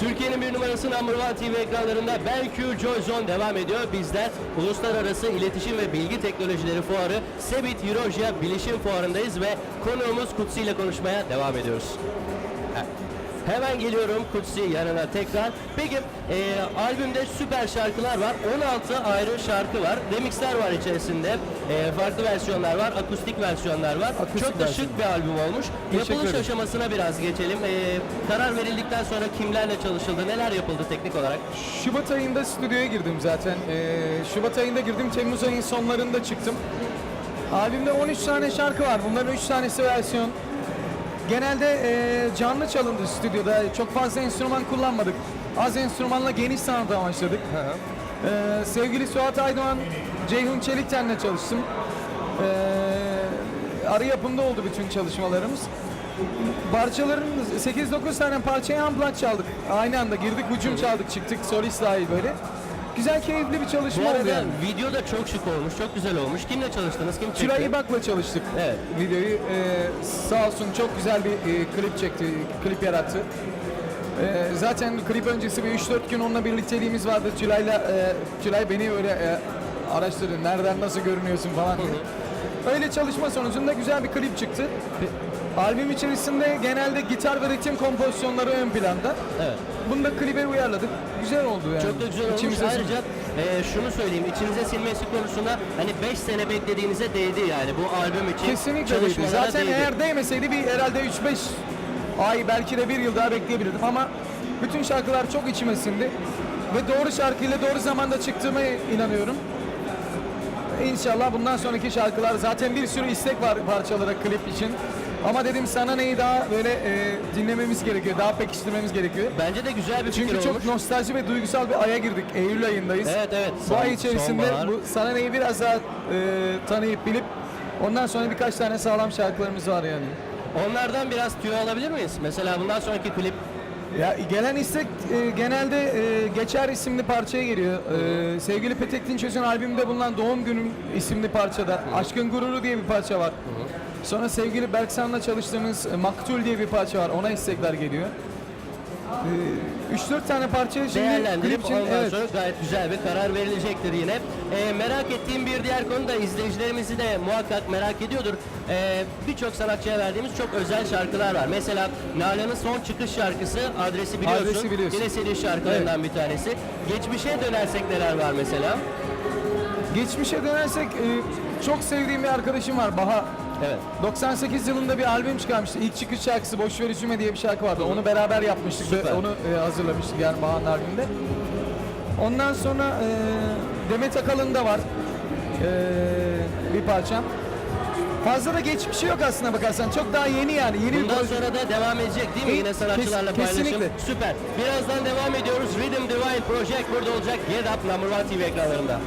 Türkiye'nin bir numarası Number One TV ekranlarında BenQ Joy Zone devam ediyor. Bizler Uluslararası İletişim ve Bilgi Teknolojileri Fuarı Sebit Eurosia Bilişim Fuarı'ndayız ve konuğumuz Kutsi ile konuşmaya devam ediyoruz. Hemen geliyorum Kutsi yanına tekrar. Peki e, albümde süper şarkılar var. 16 ayrı şarkı var. Remixler var içerisinde. E, farklı versiyonlar var. Akustik versiyonlar var. Akustik Çok da versiyon. şık bir albüm olmuş. Teşekkür Yapılış ederim. aşamasına biraz geçelim. E, karar verildikten sonra kimlerle çalışıldı? Neler yapıldı teknik olarak? Şubat ayında stüdyoya girdim zaten. Ee, Şubat ayında girdim, Temmuz ayının sonlarında çıktım. Albümde 13 tane şarkı var. Bunların 3 tanesi versiyon. Genelde e, canlı çalındı stüdyoda. Çok fazla enstrüman kullanmadık. Az enstrümanla geniş sanat amaçladık. Ee, sevgili Suat Aydoğan, Ceyhun Çelikten'le çalıştım. Ee, arı yapımda oldu bütün çalışmalarımız. Parçaların 8-9 tane parçaya unplugged çaldık. Aynı anda girdik, hücum çaldık, çıktık solist dahil böyle. Güzel, keyifli bir çalışma Bu oldu arada yani. video da çok şık olmuş, çok güzel olmuş. Kimle çalıştınız? Kim çekti? Tülay İbak'la çalıştık Evet. videoyu. Ee, sağ olsun çok güzel bir e, klip çekti, klip yarattı. Ee, zaten klip öncesi bir 3-4 gün onunla birlikteliğimiz vardı. Tülay'la, e, Tülay beni öyle e, araştırdı. Nereden nasıl görünüyorsun falan diye. Öyle çalışma sonucunda güzel bir klip çıktı. Albüm içerisinde genelde gitar ve ritim kompozisyonları ön planda. Evet. Bunu da klibe uyarladık. Güzel oldu yani. Çok da güzel olmuş. İçimize. Ayrıca e, şunu söyleyeyim, içinize sinmesi konusunda hani 5 sene beklediğinize değdi yani bu albüm için. Kesinlikle değdi. çalışmalara Zaten değdi. eğer değmeseydi bir herhalde 3-5 ay belki de bir yıl daha bekleyebilirdim ama bütün şarkılar çok içime sindi. Ve doğru şarkıyla doğru zamanda çıktığıma inanıyorum. İnşallah bundan sonraki şarkılar zaten bir sürü istek var parçalara klip için. Ama dedim sana neyi daha böyle e, dinlememiz gerekiyor, daha pekiştirmemiz gerekiyor. Bence de güzel bir Çünkü fikir çok olmuş. nostalji ve duygusal bir aya girdik. Eylül ayındayız. Evet evet. Bu Son- ay içerisinde sonbahar. bu sana neyi biraz daha e, tanıyıp bilip ondan sonra birkaç tane sağlam şarkılarımız var yani. Onlardan biraz tüyo alabilir miyiz? Mesela bundan sonraki klip Ya gelen istek e, genelde e, Geçer isimli parçaya geliyor. E, sevgili Petek Dinçöz'ün albümde bulunan Doğum Günüm isimli parçada Aşkın Gururu diye bir parça var. Sonra sevgili Berksan'la çalıştığımız e, Maktul diye bir parça var. Ona istekler geliyor. E, 3-4 tane parçayı şimdi değerlendirip klip için ondan evet. sonra gayet güzel bir karar verilecektir yine. Ee, merak ettiğim bir diğer konu da izleyicilerimizi de muhakkak merak ediyordur. Ee, Birçok sanatçıya verdiğimiz çok özel şarkılar var. Mesela Nalan'ın son çıkış şarkısı Adresi Biliyorsun. Adresi Biliyorsun. Yine seri şarkılarından bir tanesi. Geçmişe dönersek neler var mesela? Geçmişe dönersek e, çok sevdiğim bir arkadaşım var Baha. Evet. 98 yılında bir albüm çıkarmıştı. İlk çıkış şarkısı Boş Ver Üzülme diye bir şarkı vardı. Onu beraber yapmıştık Süper. ve onu e, hazırlamıştık yani Baha'nın albümünde. Ondan sonra e, Demet Akalın da var. E, bir parçam. Fazla da geçmişi yok aslında bakarsan. Çok daha yeni yani. Yeni bir Bundan proje. sonra da devam edecek değil mi? Yine sanatçılarla kes- paylaşım. kesinlikle. Süper. Birazdan devam ediyoruz. Rhythm Divine Project burada olacak. Get Up Number One TV ekranlarında.